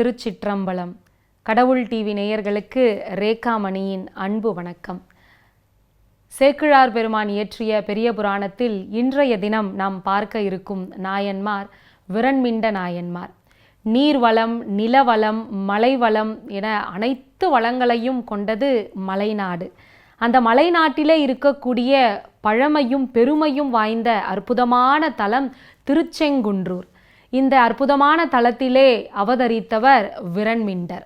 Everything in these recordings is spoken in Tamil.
திருச்சிற்றம்பலம். கடவுள் டிவி நேயர்களுக்கு ரேகாமணியின் அன்பு வணக்கம். சேக்கிழார் பெருமான் இயற்றிய பெரிய புராணத்தில் இன்றைய தினம் நாம் பார்க்க இருக்கும் நாயன்மார் விரண்மிண்ட நாயன்மார். நீர்வளம் நிலவளம் மலைவளம் என அனைத்து வளங்களையும் கொண்டது மலைநாடு. அந்த மலைநாட்டிலே இருக்கக்கூடிய பழமையும் பெருமையும் வாய்ந்த அற்புதமான தலம் திருச்செங்குன்றூர். இந்த அற்புதமான தளத்திலே அவதரித்தவர் விரண்மிண்டர்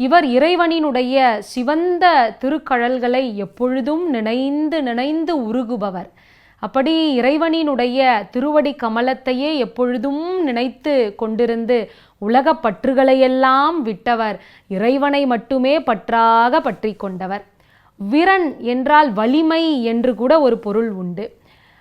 இவர் இறைவனினுடைய சிவந்த திருக்கழல்களை எப்பொழுதும் நினைந்து நினைந்து உருகுபவர். அப்படி இறைவனினுடைய திருவடி கமலத்தையே எப்பொழுதும் நினைத்து கொண்டிருந்து உலக பற்றுகளையெல்லாம் விட்டவர். இறைவனை மட்டுமே பற்றாக பற்றி கொண்டவர். விரன் என்றால் வலிமை என்று கூட ஒரு பொருள் உண்டு.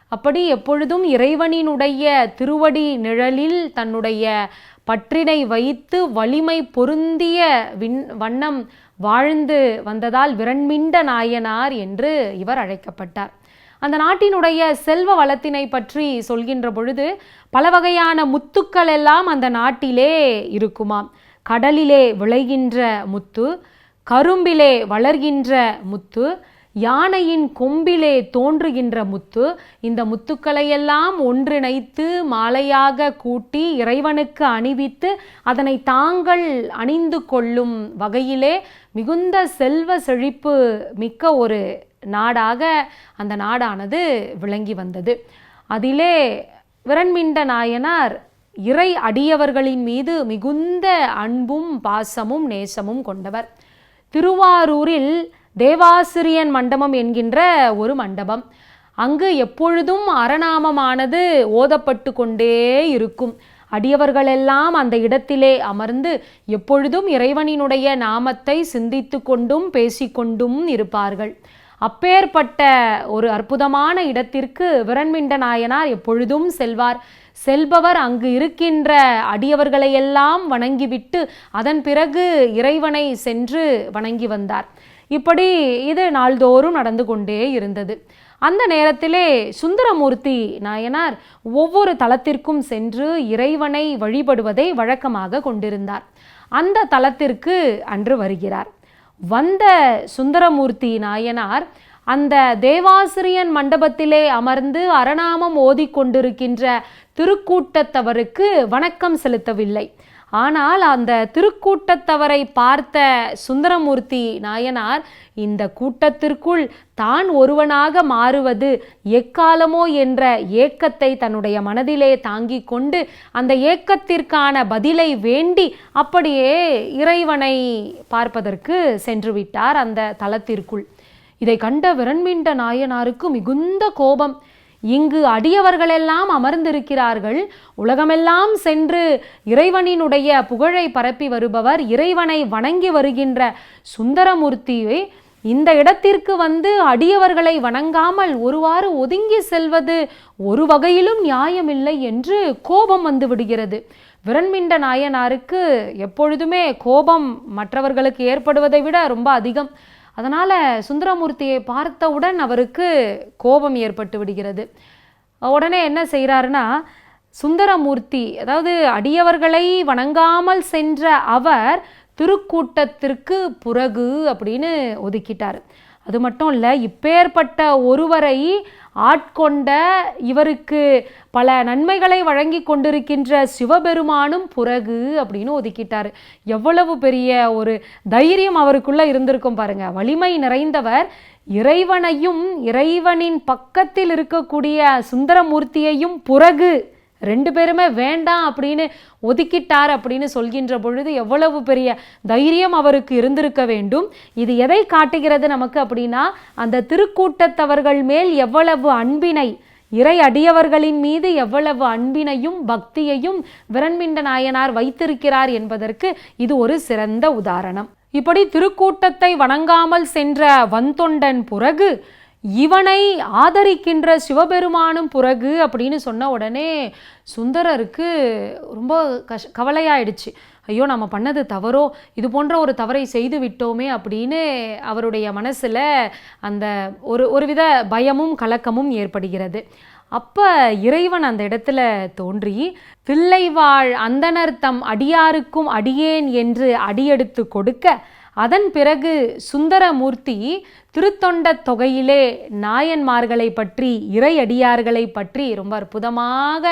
அப்படி எப்பொழுதும் இறைவனினுடைய திருவடி நிழலில் தன்னுடைய பற்றினை வைத்து வலிமை பொருந்திய விண் வண்ணம் வாழ்ந்து வந்ததால் விரண்மிண்ட நாயனார் என்று இவர் அழைக்கப்பட்டார். அந்த நாட்டினுடைய செல்வ வளத்தினை பற்றி சொல்கின்ற பொழுது பல வகையான முத்துக்கள் எல்லாம் அந்த நாட்டிலே இருக்குமாம். கடலிலே விளைகின்ற முத்து கரும்பிலே வளர்கின்ற முத்து யானையின் கொம்பிலே தோன்றுகின்ற முத்து இந்த முத்துக்களையெல்லாம் ஒன்றிணைத்து மாலையாக கூட்டி இறைவனுக்கு அணிவித்து அதனை தாங்கள் அணிந்து கொள்ளும் வகையிலே மிகுந்த செல்வ செழிப்பு மிக்க ஒரு நாடாக அந்த நாடானது விளங்கி வந்தது. அதிலே விரண்மிண்ட நாயனார் இறை அடியவர்களின் மீது மிகுந்த அன்பும் பாசமும் நேசமும் கொண்டவர். திருவாரூரில் தேவாசிரியன் மண்டபம் என்கின்ற ஒரு மண்டபம். அங்கு எப்பொழுதும் அறநாமமானது ஓதப்பட்டு கொண்டே இருக்கும். அடியவர்களெல்லாம் அந்த இடத்திலே அமர்ந்து எப்பொழுதும் இறைவனினுடைய நாமத்தை சிந்தித்து கொண்டும் பேசிக்கொண்டும் இருப்பார்கள். அப்பேற்பட்ட ஒரு அற்புதமான இடத்திற்கு விரண்மிண்ட நாயனார் எப்பொழுதும் செல்வார். செல்பவர் அங்கு இருக்கின்ற அடியவர்களையெல்லாம் வணங்கிவிட்டு அதன் பிறகு இறைவனை சென்று வணங்கி வந்தார். இப்படி இது நாள்தோறும் நடந்து கொண்டே இருந்தது. அந்த நேரத்திலே சுந்தரமூர்த்தி நாயனார் ஒவ்வொரு தலத்திற்கும் சென்று இறைவனை வழிபடுவதை வழக்கமாக கொண்டிருந்தார். அந்த தலத்திற்கு அன்று வருகிறார். வந்த சுந்தரமூர்த்தி நாயனார் அந்த தேவாசிரியன் மண்டபத்திலே அமர்ந்து அரணாமம் ஓதிக்கொண்டிருக்கின்ற திருக்கூட்டத்தவருக்கு வணக்கம் செலுத்தவில்லை. ஆனால் அந்த திருக்கூட்டத்தவரை பார்த்த சுந்தரமூர்த்தி நாயனார் இந்த கூட்டத்திற்குள் தான் ஒருவனாக மாறுவது எக்காலமோ என்ற ஏக்கத்தை தன்னுடைய மனதிலே தாங்கிக் கொண்டு அந்த ஏக்கத்திற்கான பதிலை வேண்டி அப்படியே இறைவனை பார்ப்பதற்கு சென்று விட்டார் அந்த தலத்திற்குள். இதை கண்ட விரண்மிண்ட நாயனாருக்கு மிகுந்த கோபம். இங்கு அடியவர்களெல்லாம் அமர்ந்திருக்கிறார்கள். உலகமெல்லாம் சென்று இறைவனினுடைய புகழை பரப்பி வருபவர் இறைவனை வணங்கி வருகின்ற சுந்தரமூர்த்தியை இந்த இடத்திற்கு வந்து அடியவர்களை வணங்காமல் ஒருவாறு ஒதுங்கி செல்வது ஒரு வகையிலும் நியாயமில்லை என்று கோபம் வந்து விடுகிறது. விரண்மிண்ட நாயனாருக்கு எப்பொழுதுமே கோபம் மற்றவர்களுக்கு ஏற்படுவதை விட ரொம்ப அதிகம். அதனால் சுந்தரமூர்த்தியை பார்த்தவுடன் அவருக்கு கோபம் ஏற்பட்டு விடுகிறது. உடனே என்ன செய்கிறாருன்னா சுந்தரமூர்த்தி அதாவது அடியவர்களை வணங்காமல் சென்ற அவர் திருக்கூட்டத்திற்கு புறகு அப்படின்னு ஒதுக்கிட்டார். அது மட்டும் இல்லை இப்பேற்பட்ட ஒருவரை ஆட்கொண்ட இவருக்கு பல நன்மைகளை வழங்கி கொண்டிருக்கின்ற சிவபெருமானும் புறகு அப்படின்னு ஒதுக்கிட்டார். எவ்வளவு பெரிய ஒரு தைரியம் அவருக்குள்ளே இருந்திருக்கும் பாருங்க. வலிமை நிறைந்தவர் இறைவனையும் இறைவனின் பக்கத்தில் இருக்கக்கூடிய சுந்தரமூர்த்தியையும் புறகு ரெண்டு பேருமே வேண்டாம் அப்படின்னு ஒதுக்கிட்டார் அப்படின்னு சொல்கின்ற பொழுது எவ்வளவு பெரிய தைரியம் அவருக்கு இருந்திருக்க வேண்டும். இது எதை காட்டுகிறது நமக்கு அப்படின்னா அந்த திருக்கூட்டத்தவர்கள் மேல் எவ்வளவு அன்பினை இறை அடியவர்களின் மீது எவ்வளவு அன்பினையும் பக்தியையும் விரண்மிண்ட நாயனார் வைத்திருக்கிறார் என்பதற்கு இது ஒரு சிறந்த உதாரணம். இப்படி திருக்கூட்டத்தை வணங்காமல் சென்ற வந்தொண்டன் பிறகு இவனை ஆதரிக்கின்ற சிவபெருமானும் புறகு அப்படின்னு சொன்ன உடனே சுந்தரருக்கு ரொம்ப கஷ் கவலையாயிடுச்சு. ஐயோ நம்ம பண்ணது தவறோ? இது போன்ற ஒரு தவறை செய்து விட்டோமே அப்படின்னு அவருடைய மனசில் அந்த ஒரு ஒருவித பயமும் கலக்கமும் ஏற்படுகிறது. அப்போ இறைவன் அந்த இடத்துல தோன்றி பிள்ளைவாழ் அந்தனர் தம் அடியாருக்கும் அடியேன் என்று அடியெடுத்து கொடுக்க அதன் பிறகு சுந்தரமூர்த்தி திருத்தொண்ட தொகையிலே நாயன்மார்களை பற்றி இறையடியார்களை பற்றி ரொம்ப அற்புதமாக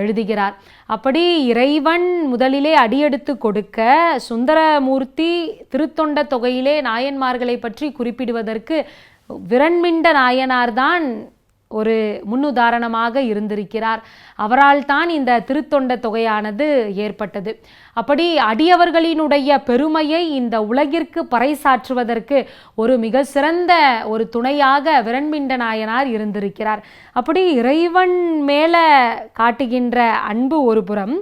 எழுதுகிறார். அப்படி இறைவன் முதலிலே அடியெடுத்து கொடுக்க சுந்தரமூர்த்தி திருத்தொண்ட தொகையிலே நாயன்மார்களை பற்றி குறிப்பிடுவதற்கு விரண்மிண்ட நாயனார்தான் ஒரு முன்னுதாரணமாக இருந்திருக்கிறார். அவரால் தான் இந்த திருத்தொண்ட தொகையானது ஏற்பட்டது. அப்படி அடியவர்களினுடைய பெருமையை இந்த உலகிற்கு பறைசாற்றுவதற்கு ஒரு மிக சிறந்த ஒரு துணையாக விரண்மிண்ட நாயனார் இருந்திருக்கிறார். அப்படி இறைவன் மேலே காட்டுகின்ற அன்பு ஒரு புறம்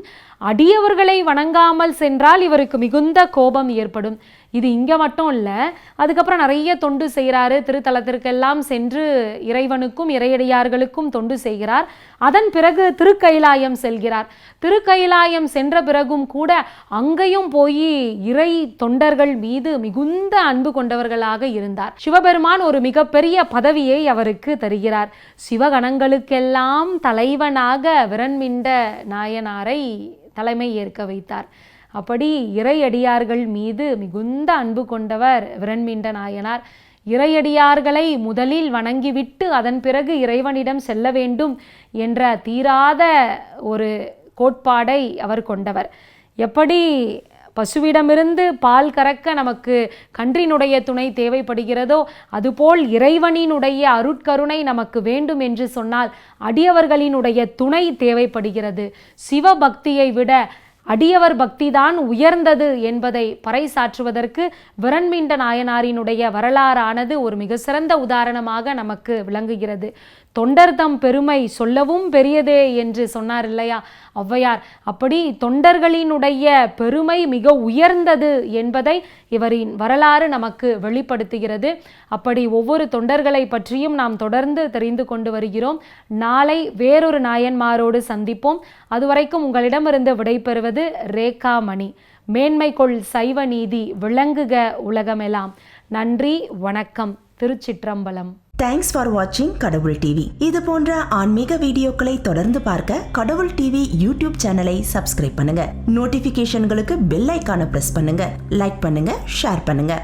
அடியவர்களை வணங்காமல் சென்றால் இவருக்கு மிகுந்த கோபம் ஏற்படும். இது இங்கே மட்டும் இல்லை அதுக்கப்புறம் நிறைய தொண்டு செய்கிறாரு திருத்தலத்திற்கெல்லாம் சென்று இறைவனுக்கும் இறையடியார்களுக்கும் தொண்டு செய்கிறார். அதன் பிறகு திருக்கைலாயம் செல்கிறார். திருக்கைலாயம் சென்ற பிறகும் கூட அங்கேயும் போய் இறை தொண்டர்கள் மீது மிகுந்த அன்பு கொண்டவர்களாக இருந்தார். சிவபெருமான் ஒரு மிகப்பெரிய பதவியை அவருக்கு தருகிறார். சிவகணங்களுக்கெல்லாம் தலைவனாக விரண்மிண்ட நாயனாரை தலைமை ஏற்க வைத்தார். அப்படி இறையடியார்கள் மீது மிகுந்த அன்பு கொண்டவர் விரண்மீண்ட நாயனார். இறையடியார்களை முதலில் வணங்கிவிட்டு அதன் பிறகு இறைவனிடம் செல்ல வேண்டும் என்ற தீராத ஒரு கோட்பாடை அவர் கொண்டவர். எப்படி பசுவிடமிருந்து பால் கறக்க நமக்கு கன்றினுடைய துணை தேவைப்படுகிறதோ அதுபோல் இறைவனினுடைய அருட்கருணை நமக்கு வேண்டும் என்று சொன்னால் அடியவர்களினுடைய துணை தேவைப்படுகிறது. சிவபக்தியை விட அடியவர் பக்திதான் உயர்ந்தது என்பதை பறைசாற்றுவதற்கு விரண்மீண்ட நாயனாரினுடைய வரலாறானது ஒரு மிக சிறந்த உதாரணமாக நமக்கு விளங்குகிறது. தொண்டர் தம் பெருமை சொல்லவும் பெரியதே என்று சொன்னார் இல்லையா ஔவையார். அப்படி தொண்டர்களினுடைய பெருமை மிக உயர்ந்தது என்பதை இவரின் வரலாறு நமக்கு வெளிப்படுத்துகிறது. அப்படி ஒவ்வொரு தொண்டர்களை பற்றியும் நாம் தொடர்ந்து தெரிந்து கொண்டு வருகிறோம். நாளை வேறொரு நாயன்மாரோடு சந்திப்போம். அதுவரைக்கும் உங்களிடமிருந்து விடைபெறுவது ரேகா மணி மேன்மைக்குள் சைவ நீதி விளங்குக உலகமெல்லாம் நன்றி வணக்கம் திருச்சிற்றம்பலம். தேங்க்ஸ் ஃபார் வாட்சிங் கடவுள் டிவி. இது போன்ற ஆன்மீக வீடியோக்களை தொடர்ந்து பார்க்க கடவுள் டிவி யூடியூப் சேனலை சப்ஸ்கிரைப் பண்ணுங்க. நோட்டிபிகேஷன்களுக்கு பெல் ஐக்கான பிரஸ் பண்ணுங்க. லைக் பண்ணுங்க ஷேர் பண்ணுங்க.